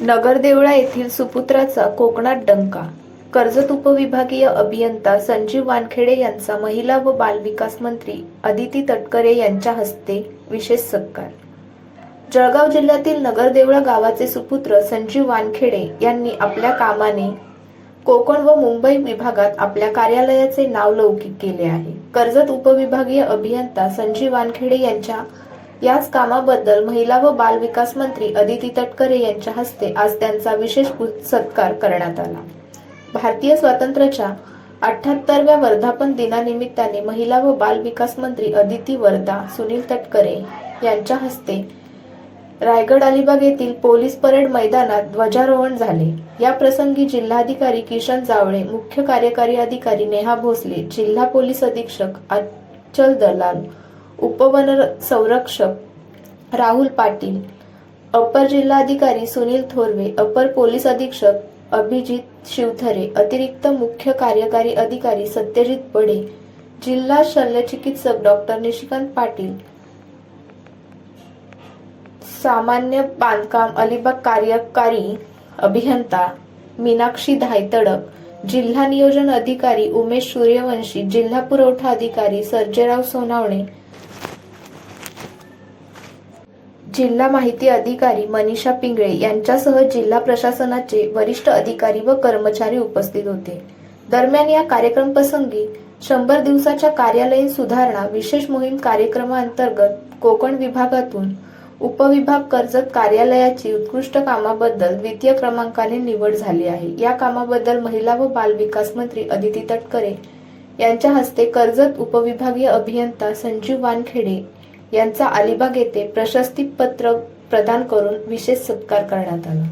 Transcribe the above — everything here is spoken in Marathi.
नगरदेवळा येथील सुपुत्राचा कोकणात डंका. कर्जत उपविभागीय अभियंता संजीव वानखेडे यांचा महिला व बालविकास मंत्री अदिती तटकरे यांच्या हस्ते विशेष सत्कार. जळगाव जिल्ह्यातील नगरदेवळा गावाचे सुपुत्र संजीव वानखेडे यांनी आपल्या कामाने कोकण व मुंबई विभागात आपल्या कार्यालयाचे नाव लौकिक केले आहे. कर्जत उपविभागीय अभियंता संजीव वानखेडे यांच्या याच कामाबद्दल महिला व बाल विकास मंत्री अदिती तटकरे यांच्या हस्ते आज त्यांचा विशेष सत्कार करण्यात आला. भारतीय स्वातंत्र्याच्या अठ्याहत्तरव्या वर्धापन दिनानिमित्ताने महिला व बाल विकास मंत्री अदिती वर्धा सुनील तटकरे यांच्या हस्ते रायगड अलिबाग येथील पोलीस परेड मैदानात ध्वजारोहण झाले. या प्रसंगी जिल्हाधिकारी किशन जावळे मुख्य कार्यकारी अधिकारी नेहा भोसले जिल्हा पोलीस अधीक्षक अचल दलाल उपवन संरक्षक राहुल पाटील अपर जिल्हाधिकारी सुनील थोरवे अपर पोलीस अधीक्षक अभिजित शिवथरे अतिरिक्त मुख्य कार्यकारी अधिकारी सत्यजित बडे जिल्हा शल्यचिकित्सक डॉक्टर निशिकांत पाटील सामान्य बांधकाम अलिबाग कार्यकारी अभियंता मीनाक्षी धायतडक जिल्हा नियोजन अधिकारी उमेश सूर्यवंशी जिल्हा पुरवठा अधिकारी सर्जेराव सोनावणे जिल्हा माहिती अधिकारी मनीषा पिंगळे यांच्यासह जिल्हा प्रशासनाचे वरिष्ठ अधिकारी व कर्मचारी उपस्थित होते. दरम्यान या कार्यक्रम प्रसंगी शंभर दिवसाच्या कार्यालयीन सुधारणा विशेष मोहीम कार्यक्रमांतर्गत कोकण विभागातून उपविभाग कर्जत कार्यालयाची उत्कृष्ट कामाबद्दल द्वितीय क्रमांकाने निवड झाली आहे. या कामाबद्दल महिला व बाल विकास मंत्री अदिती तटकरे यांच्या हस्ते कर्जत उपविभागीय अभियंता संजीव वानखेडे यांचा अलिबाग येथे प्रशस्ती पत्र प्रदान करून विशेष सत्कार करण्यात आला.